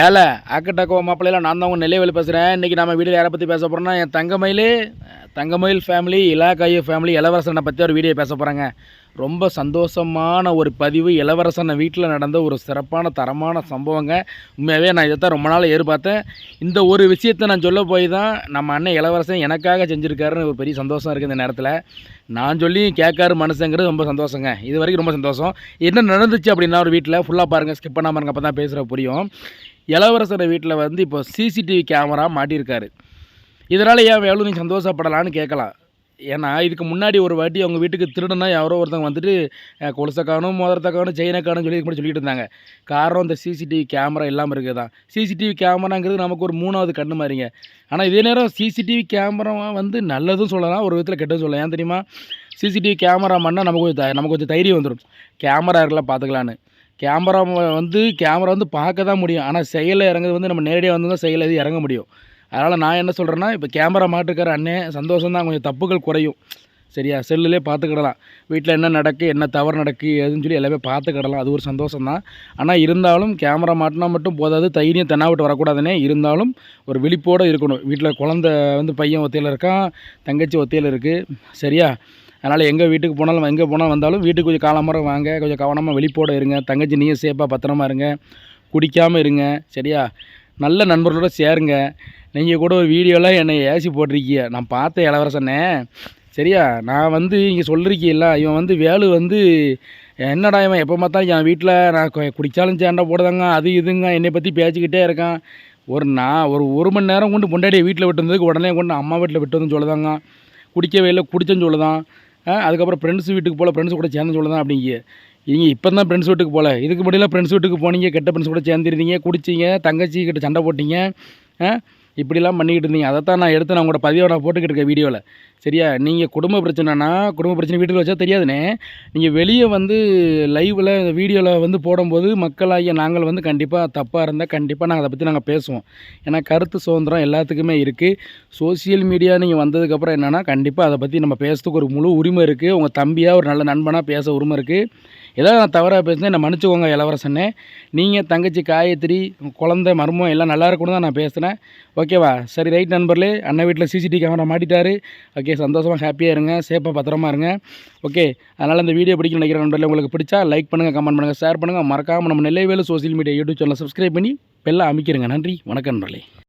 ஏழை ஆக்கட்டாக்கோ மாப்பிள்ளையில நான் தான் உங்கள் நெல்லைவேலி பேசுகிறேன் இன்றைக்கி நம்ம வீடியோ யாரை பற்றி பேச போகிறோம்னா என் தங்கமயில் தங்கமயில் ஃபேமிலி இலாக்காயு ஃபேமிலி இளவரசனை பற்றி ஒரு வீடியோ பேச போகிறாங்க ரொம்ப சந்தோஷமான ஒரு பதிவு. இளவரசனை வீட்டில் நடந்த ஒரு சிறப்பான தரமான சம்பவங்க. உண்மையாகவே நான் இதை தான் ரொம்ப நாள் எதிர்பார்த்தேன். இந்த ஒரு விஷயத்தை நான் சொல்ல போய் தான் நம்ம அண்ணன் இளவரசன் எனக்காக செஞ்சுருக்காருன்னு ஒரு பெரிய சந்தோஷம் இருக்குது இந்த நேரத்தில். நான் சொல்லி கேட்காரு மனுஷங்கிறது ரொம்ப சந்தோஷங்க. இது வரைக்கும் ரொம்ப சந்தோஷம். என்ன நடந்துச்சு அப்படின்னா ஒரு வீட்டில் ஃபுல்லாக பாருங்கள் ஸ்கிப் பண்ணாமல் இருங்க அப்போ தான் பேசுகிற புரியும். இளவரசர் வீட்டில் வந்து இப்போ சிசிடிவி கேமரா மாட்டியிருக்காரு. இதனால் ஏன் எவ்வளோ நீ சந்தோஷப்படலான்னு கேட்கலாம். ஏன்னா இதுக்கு முன்னாடி ஒரு வாட்டி அவங்க வீட்டுக்கு திருடுனா யாரோ ஒருத்தவங்க வந்துட்டு கொலுசை காணும் மோதிரத்தை காணும் செயினை காணும் சொல்லி கூட சொல்லிட்டு இருந்தாங்க. காரணம் இந்த சிசிடிவி கேமரா இல்லாமல் இருக்குது தான் சிசிடிவி கேமராங்கிறது நமக்கு ஒரு மூணாவது கண்ணு மாதிரிங்க. ஆனால் இதே நேரம் சிசிடிவி கேமரா வந்து நல்லதும் சொல்லலாம் ஒரு விதத்தில் கெட்டதும் சொல்லலாம். ஏன் தெரியுமா? சிசிடிவி கேமரா பண்ணால் நமக்கு கொஞ்சம் த- நமக்கு கொஞ்சம் தைரியம் வந்துடும் கேமரா இருக்கலாம் பார்த்துக்கலான்னு. கேமரா வந்து கேமரா வந்து பார்க்க தான் முடியும். ஆனால் செயலில் இறங்குறது வந்து நம்ம நேரடியாக வந்து தான் செயலில் இறங்க முடியும். அதனால் நான் என்ன சொல்கிறேன்னா இப்போ கேமரா மாட்டுக்கிற அண்ணே சந்தோஷம் தான் கொஞ்சம் தப்புகள் குறையும். சரியா? செல்லுலே பார்த்துக்கிடலாம். வீட்டில் என்ன நடக்கு என்ன தவறு நடக்கு எதுன்னு சொல்லி எல்லாமே பார்த்துக்கிடலாம். அது ஒரு சந்தோஷம் தான் ஆனால் இருந்தாலும் கேமரா மாட்டினா மட்டும் போதாது. தைரியம் தென்னாவிட்டு வரக்கூடாதுனே இருந்தாலும் ஒரு விழிப்போடு இருக்கணும். வீட்டில் குழந்த வந்து பையன் ஒத்தையில் இருக்கான் தங்கச்சி ஒத்தையில் இருக்குது சரியா? அதனால் எங்கே வீட்டுக்கு போனாலும் எங்கே போனாலும் வந்தாலும் வீட்டுக்கு கொஞ்சம் காலமரம் வாங்க. கொஞ்சம் கவனமாக வெளிப்போட இருங்க. தங்கச்சி நீயும் சேஃபாக பத்திரமா இருங்க. குடிக்காமல் இருங்க. சரியா? நல்ல நண்பர்களோட சேருங்க. நீங்கள் கூட ஒரு வீடியோலாம் என்னை ஏசி போட்டிருக்கீங்க. நான் பார்த்த இளவரசனே. சரியா? நான் வந்து இங்கே சொல்லிருக்கீல்ல இவன் வந்து வேலு வந்து என்னடா இவன்? எப்போ பார்த்தா என் வீட்டில் நான் குடித்தாலும் சேண்டை போடுதாங்க அது இதுங்க என்னை பற்றி பேசிக்கிட்டே இருக்கான். ஒரு நான் ஒரு ஒரு மணி நேரம் கொண்டு பொண்டாடியை வீட்டில் விட்டு வந்ததுக்கு உடனே கொண்டு அம்மா வீட்டில் விட்டு வந்து சொல்லுதாங்க. குடிக்கவே இல்லை குடிச்சேன்னு சொல்லுதான். அதுக்கப்புறம் ஃப்ரெண்ட்ஸ் வீட்டுக்கு போகல ஃப்ரெண்ட்ஸ் கூட சேர்ந்து சொல்லுதான் அப்படிங்க. நீங்கள் இப்போ தான் ஃப்ரெண்ட்ஸ் வீட்டுக்கு போகல இதுக்கு முன்னாடிலாம் ஃப்ரெண்ட்ஸ் வீட்டுக்கு போனீங்க கெட்ட ஃப்ரெண்ட்ஸ் கூட சேர்ந்துருந்தீங்க குடிச்சிங்க தங்கச்சி கிட்ட சண்டை போட்டிங்க ஆ? இப்படிலாம் பண்ணிக்கிட்டு இருந்தீங்க. அதை தான் நான் எடுத்து நான் உங்களோட பதிவை நான் போட்டுக்கிட்டு இருக்கேன் வீடியோவில் சரியா? நீங்கள் குடும்ப பிரச்சனைனா குடும்ப பிரச்சனை வீட்டில் வச்சா தெரியாதுனே. நீங்கள் வெளியே வந்து லைவில் வீடியோவில் வந்து போடும்போது மக்களாகிய நாங்கள் வந்து கண்டிப்பாக தப்பாக இருந்தால் கண்டிப்பாக நாங்கள் அதை பற்றி நாங்கள் பேசுவோம். ஏன்னா கருத்து சுதந்திரம் எல்லாத்துக்குமே இருக்குது சோஷியல் மீடியா நீங்கள் வந்ததுக்கப்புறம் என்னென்னா கண்டிப்பாக அதை பற்றி நம்ம பேசுறதுக்கு ஒரு முழு உரிமை இருக்குது உங்கள் தம்பியாக ஒரு நல்ல நண்பனாக பேச உரிமை இருக்குது ஏதாவது நான் தவறாக பேசினேன் என்னை மன்னிச்சுக்கோங்க இளவரசனே. நீங்கள் தங்கச்சி காயத்ரி குழந்தை மர்மம் எல்லாம் நல்லா இருக்கணும் தான் நான் பேசுகிறேன் ஓகேவா சரி ரைட் நண்பர்களே அண்ணன் வீட்டில் சிசிடிவி கேமரா மாட்டிட்டாரு. ஓகே சந்தோஷமாக ஹாப்பியாக இருங்க. சேஃபாக பத்திரமா இருங்க. ஓகே அதனால் இந்த வீடியோ பிடிக்கும் நினைக்கிற நண்பர்களே உங்களுக்கு பிடிச்சா லைக் பண்ணுங்கள் கமெண்ட் பண்ணுங்கள் ஷேர் பண்ணுங்கள் மறக்காமல் நம்ம நிலைவேலு சோஷியல் மீடியா யூடியூப் சேனலை சப்ஸ்கிரைப் பண்ணி பெல்லாம் அமைக்கிறங்க நன்றி வணக்கம் நண்பர்களே.